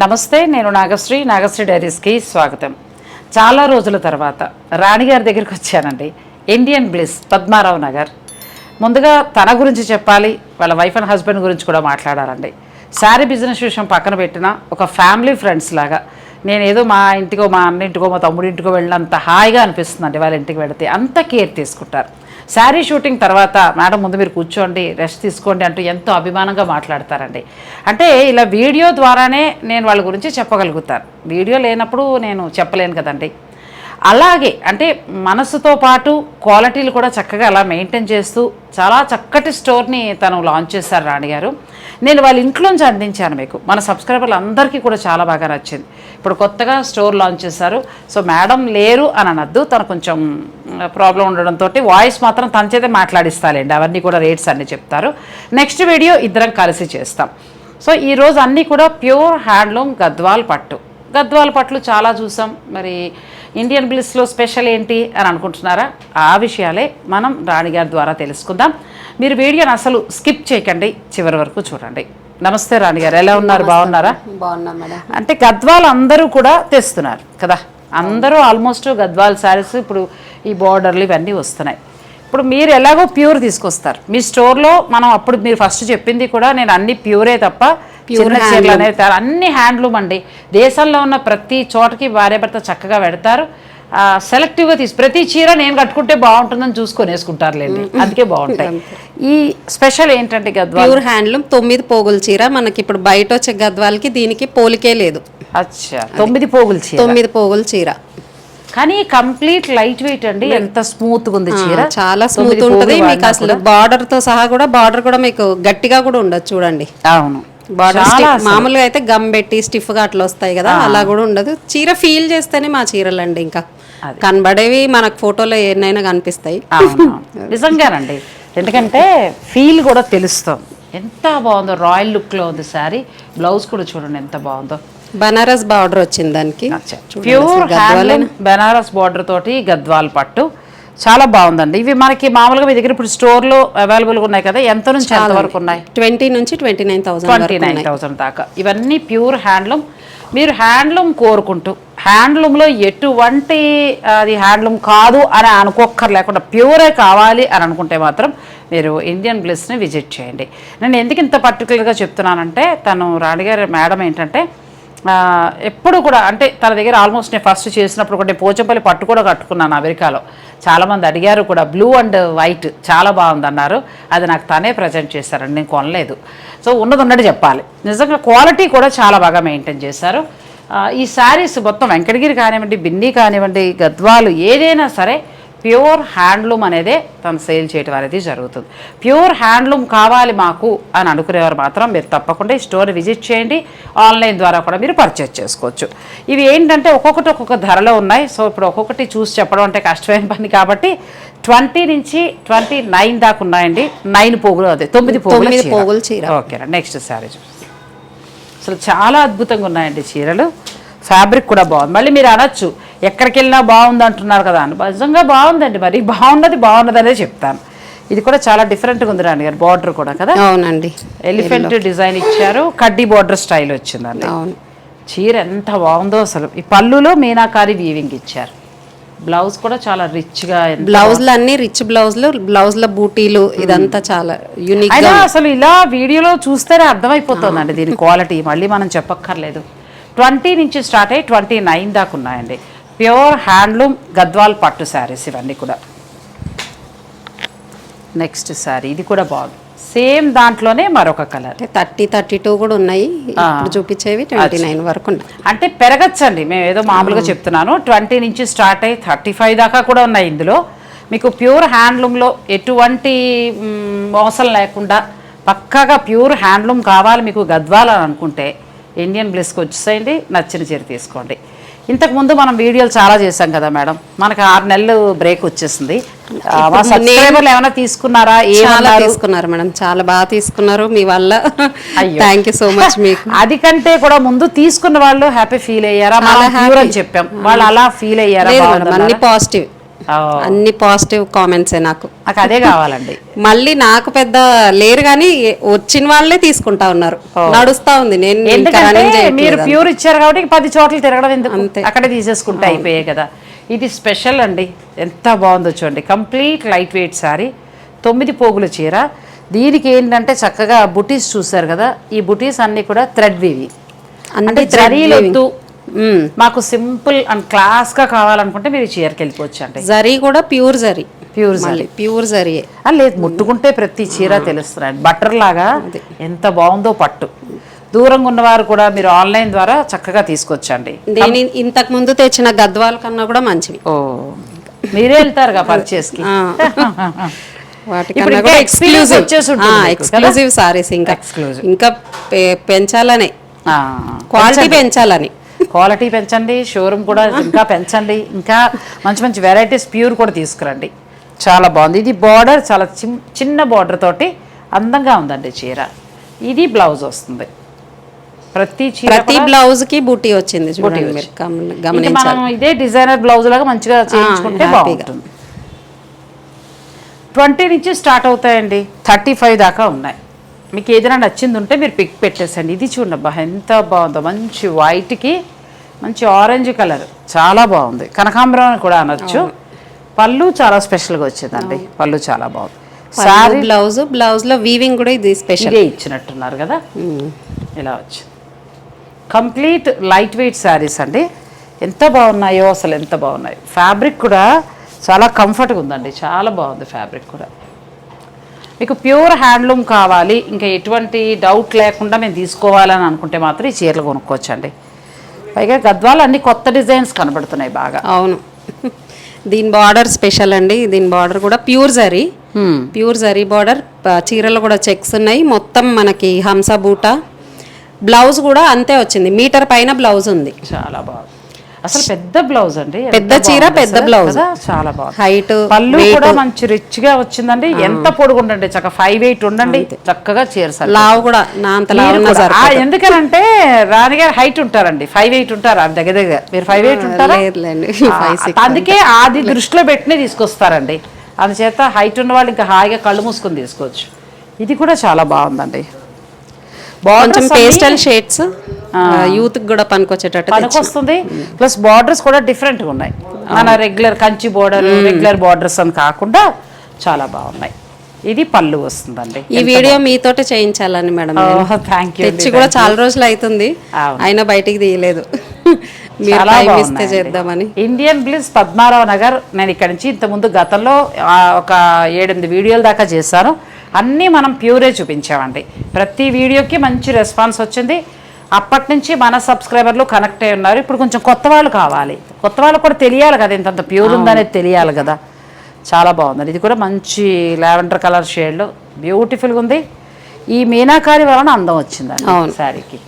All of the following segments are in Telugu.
నమస్తే నేను నాగశ్రీ నాగశ్రీ డైరీస్కి స్వాగతం. చాలా రోజుల తర్వాత రాణిగారి దగ్గరికి వచ్చానండి. Indian Bliss Padmarao Nagar. ముందుగా తన గురించి చెప్పాలి వాళ్ళ వైఫ్ అండ్ హస్బెండ్ గురించి కూడా మాట్లాడాలండి. శారీ బిజినెస్ విషయం పక్కన పెట్టిన ఒక ఫ్యామిలీ ఫ్రెండ్స్ లాగా. నేను ఏదో మా ఇంటికో మా అన్న ఇంటికో మా తమ్ముడి ఇంటికో వెళ్ళినంత హాయిగా అనిపిస్తుందండి వాళ్ళ ఇంటికి వెళితే. అంత కేర్ తీసుకుంటారు. శారీ షూటింగ్ తర్వాత మేడం ముందు మీరు కూర్చోండి రెస్ట్ తీసుకోండి అంటూ ఎంతో అభిమానంగా మాట్లాడతారండి. అంటే ఇలా వీడియో ద్వారానే నేను వాళ్ళ గురించి చెప్పగలుగుతాను. వీడియో లేనప్పుడు నేను చెప్పలేను కదండి. అలాగే అంటే మనసుతో పాటు క్వాలిటీలు కూడా చక్కగా అలా మెయింటైన్ చేస్తూ చాలా చక్కటి స్టోర్ని తను లాంచ్ చేశారు రాణి గారు నేను వాళ్ళ ఇంట్లోంచి అందించాను మీకు. మన సబ్స్క్రైబర్లు అందరికీ కూడా చాలా బాగా నచ్చింది. ఇప్పుడు కొత్తగా స్టోర్ లాంచ్ చేశారు. సో మేడం లేరు అని అనద్దు. తను కొంచెం ప్రాబ్లం ఉండడంతో వాయిస్ మాత్రం తన చేతే మాట్లాడిస్తాలేండి. అవన్నీ కూడా రేట్స్ అన్నీ చెప్తారు. నెక్స్ట్ వీడియో ఇద్దరం కలిసి చేస్తాం. సో ఈరోజు అన్నీ కూడా ప్యూర్ హ్యాండ్లూమ్ గద్వాల్ పట్టు. గద్వాల పట్లు చాలా చూసాం. మరి ఇండియన్ బ్లిస్లో స్పెషల్ ఏంటి అని అనుకుంటున్నారా? ఆ విషయాలే మనం రాణిగారి ద్వారా తెలుసుకుందాం. మీరు వీడియోని అసలు స్కిప్ చేయకండి చివరి వరకు చూడండి. నమస్తే రాణిగారు ఎలా ఉన్నారు? బాగున్నారా? బాగున్నా మేడం. అంటే గద్వాలు అందరూ కూడా తెస్తున్నారు కదా? అందరూ ఆల్మోస్ట్ గద్వాల్ శారీస్ ఇప్పుడు ఈ బార్డర్లు ఇవన్నీ వస్తున్నాయి. ఇప్పుడు మీరు ఎలాగో ప్యూర్ తీసుకొస్తారు. మీ స్టోర్లో మనం అప్పుడు మీరు ఫస్ట్ చెప్పింది కూడా నేను అన్ని ప్యూరే తప్ప చిన్న చీరలు అనేది అన్ని హ్యాండ్లూమ్ అండి. దేశంలో ఉన్న ప్రతి చోటకి భార్య భర్త చక్కగా పెడతారు. సెలెక్టివ్గా తీసి ప్రతి చీర నేను కట్టుకుంటే బాగుంటుందని చూసుకొని వేసుకుంటారులేండి. అందుకే బాగుంటాయి. ఈ స్పెషల్ ఏంటంటే గద్వాల్? ప్యూర్ హ్యాండ్లూమ్ తొమ్మిది పోగుల చీర. మనకి ఇప్పుడు బయట వచ్చే గద్వాలకి దీనికి పోలికే లేదు. అచ్చా. తొమ్మిది పోగులు చీర. తొమ్మిది పోగుల చీర. కానీ కంప్లీట్ లైట్ వెయిట్ అండి. ఎంత స్మూత్గా ఉంది చీర. చాలా స్మూత్ ఉంటది. మీకు అసలు బార్డర్తో సహా కూడా బార్డర్ కూడా మీకు గట్టిగా కూడా ఉండదు చూడండి. అవును. బార్డర్ మామూలుగా అయితే గమ్ పెట్టి స్టిఫ్గా అట్లా వస్తాయి కదా అలా కూడా ఉండదు. చీర ఫీల్ చేస్తేనే మా చీరలు అండి ఇంకా. కనబడేవి మనకు ఫోటోలో ఏనైనా కనిపిస్తాయి. నిజంగానండి. ఎందుకంటే ఫీల్ కూడా తెలుస్తాం. ఎంత బాగుందో రాయల్ లుక్లో ఉంది సారీ బ్లౌజ్ కూడా చూడండి ఎంత బాగుందో. బనారస్ బార్డర్ వచ్చింది దానికి. ప్యూర్ బెనారస్ బార్డర్ తోటి గద్వాల్ పట్టు. చాలా బాగుందండి. ఇవి మనకి మామూలుగా మీ దగ్గర ఇప్పుడు స్టోర్లో అవైలబుల్ ఉన్నాయి కదా? ఎంత నుంచి ఎంత వరకు ఉన్నాయి? ట్వంటీ నుంచి twenty nine thousand twenty nine thousand దాకా. ఇవన్నీ ప్యూర్ హ్యాండ్లూమ్. మీరు హ్యాండ్లూమ్ కోరుకుంటూ హ్యాండ్లూమ్లో ఎటువంటి అది హ్యాండ్లూమ్ కాదు అని అనుకోక్కర్ లేకుండా ప్యూరే కావాలి అని అనుకుంటే మాత్రం మీరు ఇండియన్ బ్లిస్ని విజిట్ చేయండి. నేను ఎందుకు ఇంత పర్టికులర్గా చెప్తున్నానంటే తను రాణిగారి మేడం ఏంటంటే ఎప్పుడు కూడా అంటే తన దగ్గర ఆల్మోస్ట్ నేను ఫస్ట్ చేసినప్పుడు కూడా పోచంపల్లి పట్టు కూడా కట్టుకున్నాను అమెరికాలో. చాలామంది అడిగారు కూడా బ్లూ అండ్ వైట్ చాలా బాగుంది అన్నారు అది నాకు తనే ప్రజెంట్ చేశారండి నేను కొనలేదు. సో ఉన్నది ఉన్నట్టు చెప్పాలి. నిజంగా క్వాలిటీ కూడా చాలా బాగా మెయింటైన్ చేశారు. ఈ శారీస్ మొత్తం వెంకటగిరి కానివ్వండి బిన్నీ కానివ్వండి గద్వాలు ఏదైనా సరే ప్యూర్ హ్యాండ్లూమ్ అనేదే తను సేల్ చేయడం అనేది జరుగుతుంది. ప్యూర్ హ్యాండ్లూమ్ కావాలి మాకు అని అనుకునేవారు మాత్రం మీరు తప్పకుండా ఈ స్టోర్ విజిట్ చేయండి. ఆన్లైన్ ద్వారా కూడా మీరు పర్చేస్ చేసుకోవచ్చు. ఇవి ఏంటంటే ఒక్కొక్కటి ఒక్కొక్క ధరలో ఉన్నాయి. సో ఇప్పుడు ఒక్కొక్కటి చూసి చెప్పడం అంటే కష్టమైన పని కాబట్టి ట్వంటీ నుంచి ట్వంటీ నైన్ దాకా ఉన్నాయండి. నైన్ పోగులు అదే తొమ్మిది పోగుల. పోగుల చీర. ఓకేనా నెక్స్ట్ శారీ చూసి అసలు చాలా అద్భుతంగా ఉన్నాయండి చీరలు. ఫ్యాబ్రిక్ కూడా బాగుంది. మళ్ళీ మీరు అనొచ్చు ఎక్కడికి వెళ్ళినా బాగుంది అంటున్నారు కదా అని. నిజంగా బాగుందండి మరి. బాగున్నది బాగున్నది అనే చెప్తాను. ఇది కూడా చాలా డిఫరెంట్గా ఉంది రాణి గారు బార్డర్ కూడా కదా? అవునండి. ఎలిఫెంట్ డిజైన్ ఇచ్చారు కడ్డీ బార్డర్ స్టైల్ వచ్చిందండి. అవును. చీర ఎంత బాగుందో అసలు. ఈ పళ్ళులో మీనాకారి వీవింగ్ ఇచ్చారు. బ్లౌజ్ కూడా చాలా రిచ్గా బ్లౌజ్లు అన్ని రిచ్ బ్లౌజ్లు బ్లౌజ్ల బూటీలు ఇదంతా చాలా యూనిక్ అయినా అసలు ఇలా వీడియోలో చూస్తేనే అర్థమైపోతుందండి దీని క్వాలిటీ మళ్ళీ మనం చెప్పక్కర్లేదు. ట్వంటీ నుంచి స్టార్ట్ అయ్యి ట్వంటీ నైన్ దాకా ఉన్నాయండి. ప్యూర్ హ్యాండ్లూమ్ గద్వాల్ పట్టు శారీస్ ఇవన్నీ కూడా. నెక్స్ట్ శారీ ఇది కూడా బాగుంది. సేమ్ దాంట్లోనే మరొక కలర్. థర్టీ థర్టీ టూ కూడా ఉన్నాయి. చూపించేవి ట్వంటీ నైన్ వరకు అంటే పెరగచ్చండి. మేము ఏదో మామూలుగా చెప్తున్నాను. ట్వంటీ నుంచి స్టార్ట్ అయ్యి థర్టీ ఫైవ్ దాకా కూడా ఉన్నాయి ఇందులో. మీకు ప్యూర్ హ్యాండ్లూమ్లో ఎటువంటి మోసం లేకుండా పక్కాగా ప్యూర్ హ్యాండ్లూమ్ కావాలి మీకు గద్వాల్ అని అనుకుంటే ఇండియన్ బ్లెస్కి వచ్చేసేయండి నచ్చిన చీర తీసుకోండి. ఇంతకుముందు మనం వీడియోలు చాలా చేశాం కదా మేడం. మనకి ఆరు నెలలు బ్రేక్ వచ్చేసింది. సబ్స్క్రైబర్లు ఏమైనా తీసుకున్నారా? చాలా తీసుకున్నారు మేడం. చాలా బాగా తీసుకున్నారు మీ వల్ల. థ్యాంక్ యూ సో మచ్ మీకు. అది కంటే కూడా ముందు తీసుకున్న వాళ్ళు హ్యాపీ ఫీల్ అయ్యారా? అని చెప్పాం. వాళ్ళు అలా ఫీల్ అయ్యారా? అన్ని పాజిటివ్ అన్ని పాజిటివ్ కామెంట్సే నాకు. నాకు అదే కావాలండి. మళ్ళీ నాకు పెద్ద లేరు కానీ వచ్చిన వాళ్ళే తీసుకుంటా ఉన్నారు. నడుస్తా ఉంది. నేను మీరు. ప్యూర్ ఇచ్చారు కాబట్టి పది చోట్ల తిరగడం ఎందుకు? అంతే. అక్కడే తీసేసుకుంటే అయిపోయాయి కదా. ఇది స్పెషల్ అండి. ఎంత బాగుందో చూడండి. కంప్లీట్ లైట్ వెయిట్ సారీ తొమ్మిది పోగుల చీర. దీనికి ఏంటంటే చక్కగా బుటీస్ చూసారు కదా. ఈ బుటీస్ అన్ని కూడా థ్రెడ్ వివి అంటే thread మాకు సింపుల్ అండ్ క్లాస్గా కావాలనుకుంటే మీరు చీరకి వెళ్ళిపోవచ్చు అండి జరీ కూడా ప్యూర్ జరీ. ప్యూర్ మళ్ళీ ప్యూర్ జరీయే ఆ, లేదు ముట్టుకుంటే ప్రతి చీర తెలుస్తున్నాయి బటర్ లాగా ఎంత బాగుందో పట్టు. దూరంగా ఉన్నవారు కూడా మీరు ఆన్లైన్ ద్వారా చక్కగా తీసుకొచ్చండి. దీని ఇంతకు ముందు తెచ్చిన గద్వాల కన్నా కూడా మంచివి. ఓ మీరే వెళ్తారుగా పర్చేస్కి? వాటికన్నా కూడా ఎక్స్క్లూజివ్ సారీస్ ఇంకా. ఇంకా పెంచాలనే. క్వాలిటీ పెంచాలని. క్వాలిటీ పెంచండి షోరూమ్ కూడా ఇంకా పెంచండి. ఇంకా మంచి మంచి వెరైటీస్ ప్యూర్ కూడా తీసుకురండి. చాలా బాగుంది. ఇది బార్డర్ చాలా చిన్- చిన్న బార్డర్ తోటి అందంగా ఉందండి చీర. ఇది బ్లౌజ్ వస్తుంది. ప్రతి చీర ప్రతి బ్లౌజ్కి బూటీ వచ్చింది బూటీ మనం ఇదే డిజైనర్ బ్లౌజ్ లాగా మంచిగా చేయించుకుంటే. బాగుంటుంది. ట్వంటీ నుంచి స్టార్ట్ అవుతాయండి. థర్టీ ఫైవ్ దాకా ఉన్నాయి. మీకు ఏదైనా నచ్చింది ఉంటే మీరు పిక్ పెట్టేసండి. ఇది చూడండి అబ్బా ఎంత బాగుందో. మంచి వైట్కి మంచి ఆరెంజ్ కలర్ చాలా బాగుంది. కనకాంబరం కూడా అనొచ్చు. పళ్ళు చాలా స్పెషల్గా వచ్చిందండి. పళ్ళు చాలా బాగుంది. సారీ బ్లౌజ్ బ్లౌజ్లో వీవింగ్ కూడా ఇది స్పెషల్ ఇచ్చినట్టున్నారు కదా? ఇలా వచ్చి. కంప్లీట్ లైట్ వెయిట్ శారీస్ అండి. ఎంత బాగున్నాయో అసలు ఎంత బాగున్నాయి. ఫ్యాబ్రిక్ కూడా చాలా కంఫర్ట్గా ఉందండి. చాలా బాగుంది ఫ్యాబ్రిక్ కూడా. మీకు ప్యూర్ హ్యాండ్లూమ్ కావాలి. ఇంకా ఎటువంటి డౌట్ లేకుండా మేము తీసుకోవాలని అనుకుంటే మాత్రం ఈ చీరలు కొనుక్కోవచ్చండి. పైగా గద్వాలు అన్ని కొత్త డిజైన్స్ కనబడుతున్నాయి బాగా. అవును. దీని బార్డర్ స్పెషల్ అండి. దీని బార్డర్ కూడా pure zari. Pure zari border. చీరలు కూడా చెక్స్ ఉన్నాయి. మొత్తం మనకి హంస బూట. బ్లౌజ్ కూడా అంతే వచ్చింది. మీటర్ పైన బ్లౌజ్ ఉంది. చాలా బాగుంది. అసలు పెద్ద బ్లౌజ్ అండి. పెద్ద చీర, బాగుంది పెద్ద. కదా? చాలా బాగుంది. హైట్ పళ్ళు కూడా మంచి రిచ్గా వచ్చిందండి ఎంత పొడుగు ఉండండి చక్కగా ఫైవ్ ఎయిట్ ఉండండి. చక్కగా చీరసాలి లావు కూడా నా అంత. ఎందుకనంటే రాణి గారు హైట్ ఉంటారండి. ఫైవ్ ఎయిట్ ఉంటారు. దగ్గర దగ్గర. మీరు ఫైవ్ ఎయిట్ ఉంటారా? అందుకే అది దృష్టిలో పెట్టినే తీసుకొస్తారండి. అందుచేత హైట్ ఉన్న వాళ్ళు ఇంకా హాయిగా కళ్ళు మూసుకొని తీసుకోవచ్చు. ఇది కూడా చాలా బాగుందండి. బార్డర్స్ పేస్టల్ షేడ్స్ యూత్ కూడా పనికొచ్చేటట్టు. పనికొస్తుంది. ప్లస్ బార్డర్స్ కూడా different గా ఉన్నాయి. మన regular Kanchi border regular borders అని కాకుండా చాలా బాగున్నాయి. ఇది పళ్ళు వస్తుందండి. ఈ వీడియో మీతోటే చేయించాలని మేడం. థ్యాంక్ యూ తెచ్చి కూడా చాలా రోజులు అవుతుంది. అయినా బయటికి తీయలేదు. చేద్దామని. ఇండియన్ బ్లిస్ పద్మారావు నగర్ నేను ఇక్కడ నుంచి ఇంతకుముందు గతంలో ఒక ఏడెనిమిది వీడియోల దాకా చేశాను. అన్నీ మనం ప్యూరే చూపించామండి. ప్రతి వీడియోకి మంచి రెస్పాన్స్ వచ్చింది. అప్పటి నుంచి మన సబ్స్క్రైబర్లు కనెక్ట్ అయి ఉన్నారు. ఇప్పుడు కొంచెం కొత్త వాళ్ళు కావాలి. కొత్త వాళ్ళకు కూడా తెలియాలి కదా ఇంతంత ప్యూర్ ఉందనేది తెలియాలి కదా. చాలా బాగుంది ఇది కూడా మంచి లావెండర్ కలర్ షేడ్లో బ్యూటిఫుల్గా ఉంది. ఈ మీనాకారి వలన అందం వచ్చిందండి అవును. శారీకి.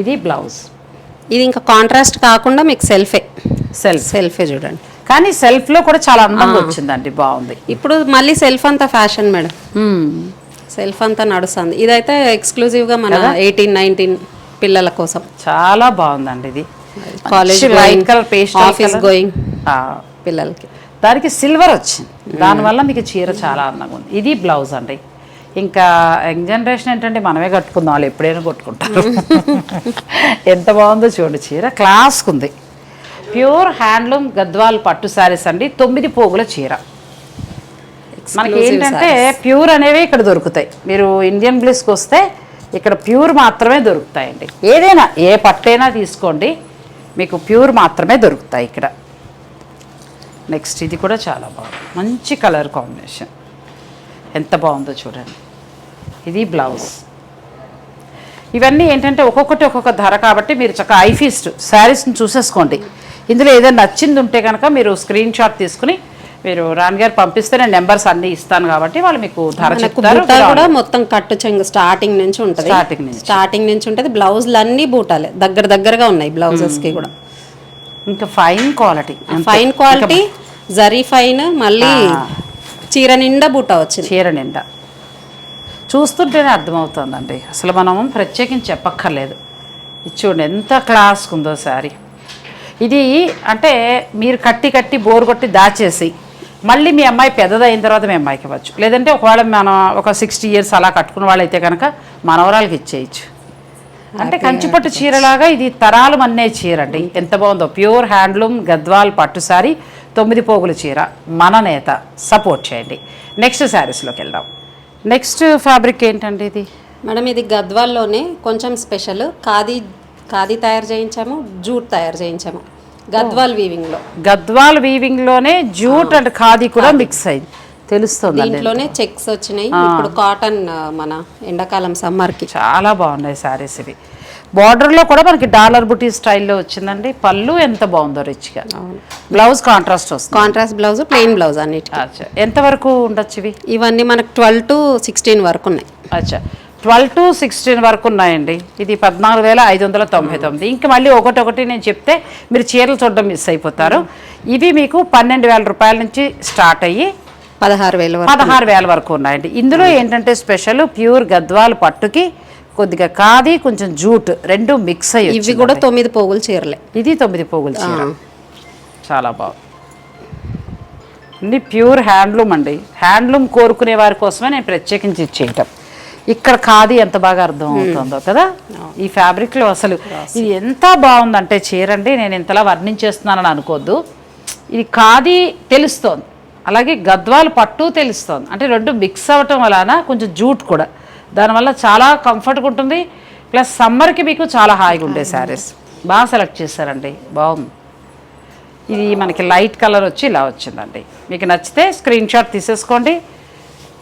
ఇది బ్లౌజ్ ఇది ఇంకా కాంట్రాస్ట్ కాకుండా మీకు సెల్ఫే సెల్ఫ్ సెల్ఫే చూడండి. కానీ సెల్ఫ్లో కూడా చాలా అందంగా వచ్చిందండి బాగుంది. ఇప్పుడు మళ్ళీ సెల్ఫ్ అంతా ఫ్యాషన్ మేడం సెల్ఫ్ అంతా నడుస్తుంది. ఇదైతే ఎక్స్క్లూజివ్గా మన ఎయిటీన్ నైన్టీన్ పిల్లల కోసం. చాలా బాగుందండి ఇది. College light colour paste office going పిల్లలకి. దానికి సిల్వర్ వచ్చింది. దానివల్ల మీకు చీర చాలా అందంగా ఉంది. ఇది బ్లౌజ్ అండి. ఇంకా యంగ్ జనరేషన్ ఏంటంటే మనమే కట్టుకుందాం. వాళ్ళు ఎప్పుడైనా కొట్టుకుంటారు. ఎంత బాగుందో చూడండి. చీర క్లాస్కి ఉంది. ప్యూర్ హ్యాండ్లూమ్ గద్వాల్ పట్టు శారీస్ అండి. తొమ్మిది పోగుల చీర. మనకి ఏంటంటే. ప్యూర్ అనేవి ఇక్కడ దొరుకుతాయి. మీరు ఇండియన్ బ్లిస్కి వస్తే ఇక్కడ ప్యూర్ మాత్రమే దొరుకుతాయండి. ఏదైనా ఏ పట్టైనా తీసుకోండి మీకు ప్యూర్ మాత్రమే దొరుకుతాయి ఇక్కడ. నెక్స్ట్ ఇది కూడా చాలా బాగుంది. మంచి కలర్ కాంబినేషన్. ఎంత బాగుందో చూడండి. ఇది బ్లౌజ్. ఇవన్నీ ఏంటంటే ఒక్కొక్కటి ఒక్కొక్క ధర కాబట్టి మీరు చక్కగా ఐఫీస్ట్ శారీస్ని చూసేసుకోండి. ఇందులో ఏదైనా నచ్చింది ఉంటే కనుక మీరు స్క్రీన్ షాట్ తీసుకుని మీరు రాణి గారు పంపిస్తే నేను నెంబర్స్ అన్నీ ఇస్తాను కాబట్టి వాళ్ళు మీకు ధర చెప్తారు కూడా మొత్తం కట్టు చెంగు స్టార్టింగ్ నుంచి ఉంటది. Starting నుంచి. స్టార్టింగ్ నుంచి ఉంటది. బ్లౌజులు అన్ని బూటాలే. దగ్గర దగ్గరగా ఉన్నాయి బ్లౌజెస్కి కూడా. ఇంకా fine quality. Fine quality zari fine మళ్ళీ చీర నిండా బూట వచ్చింది. చీర నిండా. చూస్తుంటేనే అర్థమవుతుందండి. అసలు మనం ప్రత్యేకించి చెప్పక్కర్లేదు. ఇది చూడండి ఎంత క్లాస్గా ఉందో శారీ. ఇది అంటే మీరు కట్టి కట్టి బోర్ కొట్టి దాచేసి మళ్ళీ మీ అమ్మాయి పెద్దదైన తర్వాత మీ అమ్మాయికి ఇవ్వచ్చు. లేదంటే ఒకవేళ మనం ఒక సిక్స్టీ ఇయర్స్ అలా కట్టుకున్న వాళ్ళైతే కనుక మనవరాలకి ఇచ్చేయచ్చు. అంటే కంచిపట్టు చీరలాగా ఇది తరాలు మన్నే చీర అండి. ఎంత బాగుందో. ప్యూర్ హ్యాండ్లూమ్ గద్వాల్ పట్టు సారీ తొమ్మిది పోగుల చీర. మన నేత సపోర్ట్ చేయండి. నెక్స్ట్ శారీస్లోకి వెళ్దాం. నెక్స్ట్ ఫ్యాబ్రిక్ ఏంటండి ఇది? మేడం ఇది గద్వాల్లోనే కొంచెం స్పెషల్ ఖాదీ ఖాదీ తయారు చేయించాము జూట్ తయారు చేయించాము. గద్వాల్ వీవింగ్లో గద్వాల్ వీవింగ్లోనే జూట్ అండ్ ఖాదీ కూడా మిక్స్ అయింది తెలుస్తుంది దీంట్లోనే చెక్స్ వచ్చినాయి. ఇప్పుడు కాటన్ మన ఎండాకాలం సమ్మర్కి చాలా బాగున్నాయి శారీస్ ఇవి. బార్డర్లో కూడా మనకి డాలర్ బుటీ స్టైల్లో వచ్చిందండి. పళ్ళు ఎంత బాగుందో రిచ్గా బ్లౌజ్ కాంట్రాస్ట్ వస్తుంది. కాంట్రాస్ట్ బ్లౌజ్ ప్లెయిన్ బ్లౌజ్ అన్నిటి అచ్చా. ఎంతవరకు ఉండొచ్చు ఇవి? ఇవన్నీ మనకు ట్వెల్వ్ టు సిక్స్టీన్ వరకు ఉన్నాయి. అచ్చా. ట్వెల్వ్ టు సిక్స్టీన్ వరకు ఉన్నాయండి. ఇది పద్నాలుగు వేల ఐదు వందల తొంభై తొమ్మిది. ఇంకా మళ్ళీ ఒకటి ఒకటి నేను చెప్తే మీరు చీరలు చూడడం మిస్ అయిపోతారు. ఇవి మీకు పన్నెండు వేల రూపాయల నుంచి స్టార్ట్ అయ్యి పదహారు వేల వరకు. పదహారు వేల వరకు ఉన్నాయండి. ఇందులో ఏంటంటే స్పెషల్ ప్యూర్ గద్వాల్ పట్టుకి కొద్దిగా కాది కొంచెం జూట్ రెండు మిక్స్ అయ్యి ఇవి కూడా తొమ్మిది పోగులు చీరలే. ఇది తొమ్మిది పోగులు చీర. చాలా బాగుంది. అన్ని ప్యూర్ హ్యాండ్లూమ్ అండి. హ్యాండ్లూమ్ కోరుకునే వారి కోసమే నేను ప్రత్యేకించి చేయటం ఇక్కడ ఖాదీ ఎంత బాగా అర్థం అవుతుందో కదా? ఈ ఫ్యాబ్రిక్లో అసలు ఇది ఎంత బాగుందంటే చీర అండి నేను ఇంతలా వర్ణించేస్తున్నానని అనుకోవద్దు ఇది ఖాదీ తెలుస్తోంది. అలాగే గద్వాలు పట్టు తెలుస్తోంది. అంటే రెండు మిక్స్ అవ్వటం వలన కొంచెం జూట్ కూడా. దానివల్ల చాలా కంఫర్ట్గా ఉంటుంది. ప్లస్ సమ్మర్కి మీకు చాలా హాయిగా ఉండే శారీస్. బాగా సెలెక్ట్ చేశారండి. బాగుంది. ఇది మనకి లైట్ కలర్ వచ్చి ఇలా వచ్చిందండి. మీకు నచ్చితే స్క్రీన్ షాట్ తీసేసుకోండి.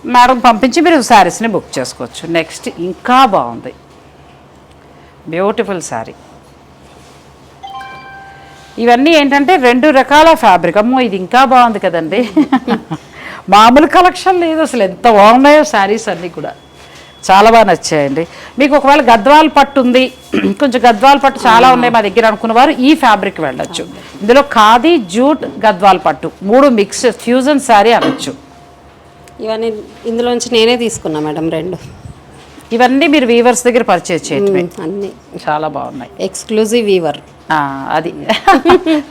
మేడం పంపించి మీరు శారీస్ని బుక్ చేసుకోవచ్చు. నెక్స్ట్ ఇంకా బాగుంది. బ్యూటిఫుల్ శారీ ఇవన్నీ ఏంటంటే రెండు రకాల ఫ్యాబ్రిక్ అమ్మో ఇది ఇంకా బాగుంది కదండి. మామూలు కలెక్షన్ లేదు అసలు. ఎంత బాగున్నాయో శారీస్ అన్నీ కూడా. చాలా బాగా నచ్చాయండి. మీకు ఒకవేళ గద్వాల్ పట్టు ఉంది కొంచెం గద్వాల్ పట్టు చాలా ఉన్నాయి మా దగ్గర అనుకున్న వారు ఈ ఫ్యాబ్రిక్ వెళ్ళొచ్చు. ఇందులో ఖాదీ జూట్ గద్వాల్ పట్టు. మూడు మిక్స్ ఫ్యూజన్ శారీ అనొచ్చు. ఇవన్నీ ఇందులోంచి నేనే తీసుకున్నా మేడం రెండు. ఇవన్నీ మీరు వీవర్స్ దగ్గర పర్చేజ్ చేయటమే. అన్ని. చాలా బాగున్నాయి. ఎక్స్క్లూజివ్ వీవర్ అది.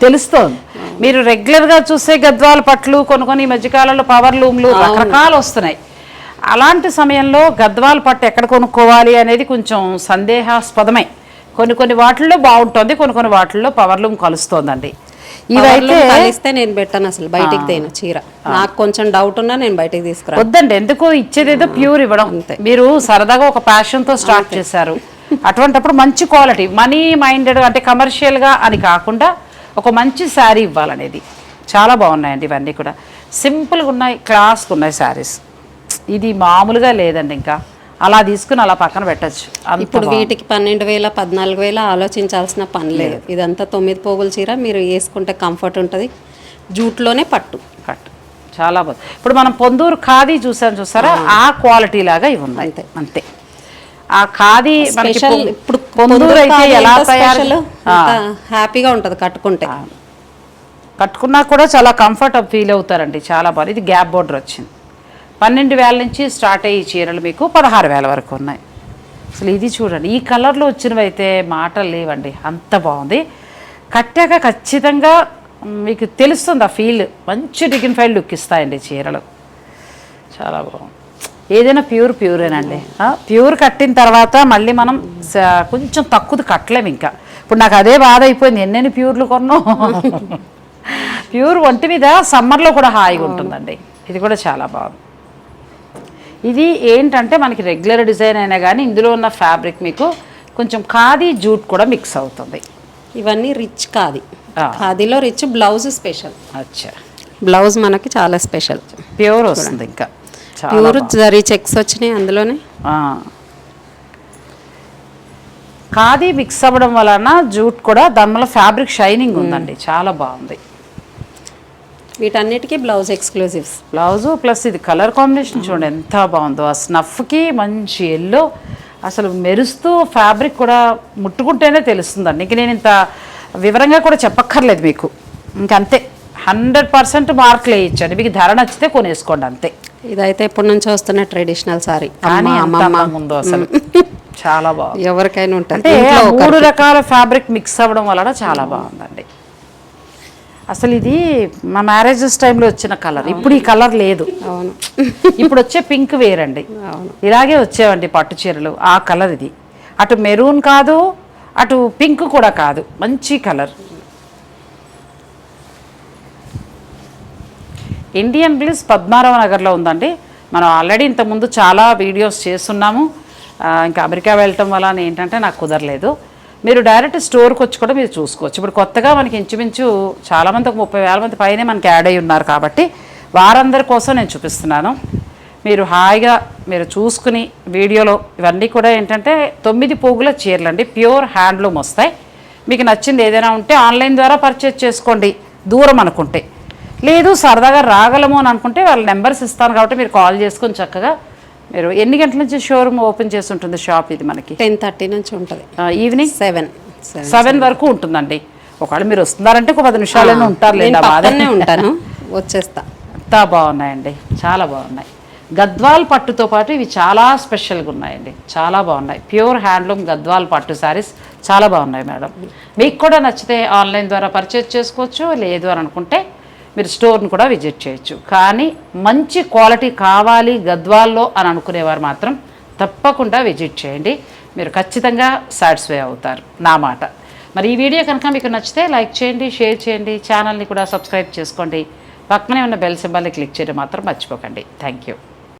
తెలుస్తోంది. మీరు రెగ్యులర్గా చూసే గద్వాల పట్లు కొన్ని కొన్ని మధ్యకాలంలో పవర్ లూమ్లు రకరకాలు వస్తున్నాయి. అలాంటి సమయంలో గద్వాల పట్టు ఎక్కడ కొనుక్కోవాలి అనేది కొంచెం సందేహాస్పదమే. కొన్ని కొన్ని వాటిల్లో బాగుంటుంది కొన్ని కొన్ని వాటిల్లో పవర్ లూమ్ కలుస్తోందండి. ఇవైతే కలిస్తే నేను పెట్టాను అసలు బయటికి తేను చీర. నాకు కొంచెం డౌట్ ఉన్నా నేను బయటికి తీసుకురా వద్దండి ఎందుకు? ఇచ్చేదేదో ప్యూర్ ఇవ్వడం. మీరు సరదాగా ఒక passion తో స్టార్ట్ చేశారు. అటువంటప్పుడు మంచి క్వాలిటీ మనీ మైండెడ్ అంటే commercial గా అని కాకుండా ఒక మంచి శారీ ఇవ్వాలనేది. చాలా బాగున్నాయండి ఇవన్నీ కూడా. సింపుల్గా ఉన్నాయి క్లాస్గా ఉన్నాయి శారీస్ ఇది మామూలుగా లేదండి ఇంకా. అలా తీసుకుని అలా పక్కన పెట్టచ్చు. ఇప్పుడు వీటికి పన్నెండు వేల పద్నాలుగు వేల ఆలోచించాల్సిన పని లేదు. ఇదంతా తొమ్మిది పోగుల చీర మీరు వేసుకుంటే కంఫర్ట్ ఉంటుంది. జూట్లోనే పట్టు. కట్ చాలా బాగుంది. ఇప్పుడు మనం పొందూరు ఖాదీ చూసాం చూసారా? ఆ. క్వాలిటీ లాగా ఇవి ఉన్నాయి. అంతే. ఆ ఖాదీ స్పెషల్ ఇప్పుడు పొందూరు అయితే ఎలా తయారు హ్యాపీగా ఉంటుంది కట్టుకుంటే. కట్టుకున్నా కూడా చాలా కంఫర్ట్ ఫీల్ అవుతారండి. చాలా బాగుంది. ఇది గ్యాప్ బోర్డర్ వచ్చింది. పన్నెండు వేల నుంచి స్టార్ట్ అయ్యి చీరలు మీకు పదహారు వేల వరకు ఉన్నాయి. అసలు ఇది చూడండి ఈ కలర్లో వచ్చినవి అయితే మాటలు లేవండి అంత బాగుంది. కట్టాక ఖచ్చితంగా మీకు తెలుస్తుంది ఆ ఫీల్ మంచి డిగ్నిఫైడ్ లుక్ ఇస్తాయండి చీరలు. చాలా బాగుంది. ఏదైనా ప్యూర్ ప్యూరేనండి ప్యూర్ కట్టిన తర్వాత మళ్ళీ మనం కొంచెం తక్కువది కట్టలేము ఇంకా. ఇప్పుడు నాకు అదే బాధ అయిపోయింది ఎన్నెన్ని ప్యూర్లు కొన్నాం. ప్యూర్ ఒంటి మీద సమ్మర్లో కూడా హాయిగా ఉంటుందండి. ఇది కూడా చాలా బాగుంది. ఇది ఏంటంటే మనకి రెగ్యులర్ డిజైన్ అయినా కానీ ఇందులో ఉన్న ఫ్యాబ్రిక్ మీకు కొంచెం ఖాదీ జూట్ కూడా మిక్స్ అవుతుంది. ఇవన్నీ రిచ్ కాది ఆ. ఖాదీలో రిచ్ బ్లౌజ్ స్పెషల్ అచ్చా. బ్లౌజ్ మనకి చాలా స్పెషల్ ప్యూర్ వస్తుంది ఇంకా. ప్యూర్ జరీ చెక్స్ వచ్చినాయి అందులోనే. ఖాదీ మిక్స్ అవ్వడం వలన జూట్ కూడా దానివల్ల ఫ్యాబ్రిక్ షైనింగ్ ఉందండి. చాలా బాగుంది. వీటన్నిటికీ బ్లౌజ్ ఎక్స్క్లూజివ్స్ బ్లౌజు ప్లస్ ఇది కలర్ కాంబినేషన్ చూడండి ఎంత బాగుందో. ఆ స్నఫ్కి మంచి ఎల్లో అసలు మెరుస్తూ ఫ్యాబ్రిక్ కూడా ముట్టుకుంటేనే తెలుస్తుందండి ఇంక నేను ఇంత వివరంగా కూడా చెప్పక్కర్లేదు మీకు. ఇంకంతే హండ్రెడ్ పర్సెంట్ మార్కులు వేయించండి మీకు ధర నచ్చితే కొనేసుకోండి అంతే. ఇదైతే ఎప్పటి నుంచో వస్తున్న ట్రెడిషనల్ సారీ కానీ ఉందో అసలు. చాలా బాగుంది. ఎవరికైనా ఉంటుంది. మూడు రకాల ఫ్యాబ్రిక్ మిక్స్ అవ్వడం వలన చాలా బాగుందండి. అసలు ఇది మా మ్యారేజెస్ టైంలో వచ్చిన కలర్ ఇప్పుడు ఈ కలర్ లేదు. అవును. ఇప్పుడు వచ్చే పింక్ వేరండి. అవును. ఇలాగే వచ్చేవండి పట్టు చీరలు. ఆ కలర్ ఇది. అటు మెరూన్ కాదు అటు పింక్ కూడా కాదు. మంచి కలర్ ఇండియన్ బ్లిస్ పద్మారావు నగర్లో ఉందండి. మనం ఆల్రెడీ ఇంతకుముందు చాలా వీడియోస్ చేస్తున్నాము. ఇంకా అమెరికా వెళ్ళటం వల్ల ఏంటంటే నాకు కుదరలేదు. మీరు డైరెక్ట్ స్టోర్కి వచ్చి కూడా మీరు చూసుకోవచ్చు. ఇప్పుడు కొత్తగా మనకి ఇంచుమించు చాలామంది ఒక ముప్పై వేల మంది పైనే మనకి యాడ్ అయి ఉన్నారు కాబట్టి వారందరి కోసం నేను చూపిస్తున్నాను. మీరు హాయిగా మీరు చూసుకుని వీడియోలో ఇవన్నీ కూడా ఏంటంటే తొమ్మిది పోగుల చీరలు అండి ప్యూర్ హ్యాండ్లూమ్ వస్తాయి. మీకు నచ్చింది ఏదైనా ఉంటే ఆన్లైన్ ద్వారా పర్చేజ్ చేసుకోండి. దూరం అనుకుంటే. లేదు సరదాగా రాగలము అని అనుకుంటే వాళ్ళ నెంబర్స్ ఇస్తాను కాబట్టి మీరు కాల్ చేసుకొని చక్కగా మీరు ఎన్ని గంటల నుంచి షోరూమ్ ఓపెన్ చేసి ఉంటుంది షాప్ ఇది మనకి? టెన్ థర్టీ నుంచి ఉంటుంది. ఈవినింగ్ సెవెన్ సెవెన్ వరకు ఉంటుందండి. ఒకవేళ మీరు వస్తున్నారంటే ఒక పది నిమిషాలైనా ఉంటారు లేదా బాధ. పక్కనే ఉంటాను. వచ్చేస్తా. అంతా బాగున్నాయండి. చాలా బాగున్నాయి. గద్వాల్ పట్టుతో పాటు ఇవి చాలా స్పెషల్గా ఉన్నాయండి. చాలా బాగున్నాయి. ప్యూర్ హ్యాండ్లూమ్ గద్వాల్ పట్టు శారీస్ చాలా బాగున్నాయి మేడం. మీకు కూడా నచ్చితే ఆన్లైన్ ద్వారా పర్చేజ్ చేసుకోవచ్చు లేదు అని అనుకుంటే మీరు స్టోర్ని కూడా విజిట్ చేయొచ్చు. కానీ మంచి క్వాలిటీ కావాలి గద్వాల్లో అని అనుకునేవారు మాత్రం తప్పకుండా విజిట్ చేయండి. మీరు ఖచ్చితంగా సాటిస్ఫై అవుతారు. నా మాట. మరి ఈ వీడియో కనుక మీకు నచ్చితే లైక్ చేయండి షేర్ చేయండి ఛానల్ని కూడా సబ్స్క్రైబ్ చేసుకోండి. పక్కనే ఉన్న బెల్ సింబల్ని క్లిక్ చేయడం మాత్రం మర్చిపోకండి. Thank you